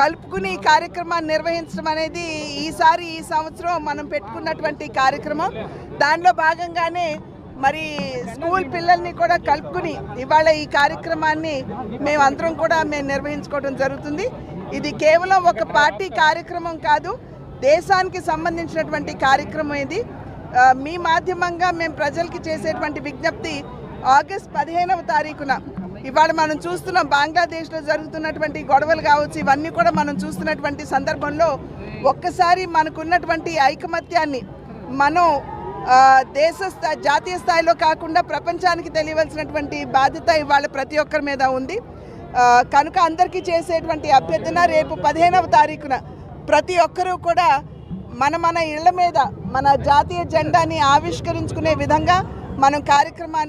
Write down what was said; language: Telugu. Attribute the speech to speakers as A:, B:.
A: కలుపుకుని ఈ కార్యక్రమాన్ని నిర్వహించడం అనేది ఈసారి ఈ సంవత్సరం మనం పెట్టుకున్నటువంటి కార్యక్రమం. దానిలో భాగంగానే మరి స్కూల్ పిల్లల్ని కూడా కలుపుకుని ఇవాళ ఈ కార్యక్రమాన్ని మేమందరం కూడా మేము నిర్వహించుకోవడం జరుగుతుంది. ఇది కేవలం ఒక పార్టీ కార్యక్రమం కాదు దేశానికి సంబంధించినటువంటి కార్యక్రమం ఇది. మీ మాధ్యమంగా మేము ప్రజలకి చేసేటువంటి విజ్ఞప్తి ఆగస్ట్ పదిహేనవ తారీఖున ఇవాళ మనం చూస్తున్నాం బంగ్లాదేశ్లో జరుగుతున్నటువంటి గొడవలు కావచ్చు ఇవన్నీ కూడా మనం చూస్తున్నటువంటి సందర్భంలో ఒక్కసారి మనకున్నటువంటి ఐకమత్యాన్ని మనం దేశ స్థాయి జాతీయ స్థాయిలో కాకుండా ప్రపంచానికి తెలియవలసినటువంటి బాధ్యత ఇవాళ ప్రతి ఒక్కరి మీద ఉంది. కనుక అందరికీ చేసేటువంటి అభ్యర్థన రేపు పదిహేనవ తారీఖున ప్రతి ఒక్కరూ కూడా మన మన ఇళ్ళ మీద మన జాతీయ జెండాని ఆవిష్కరించుకునే విధంగా మనం కార్యక్రమాన్ని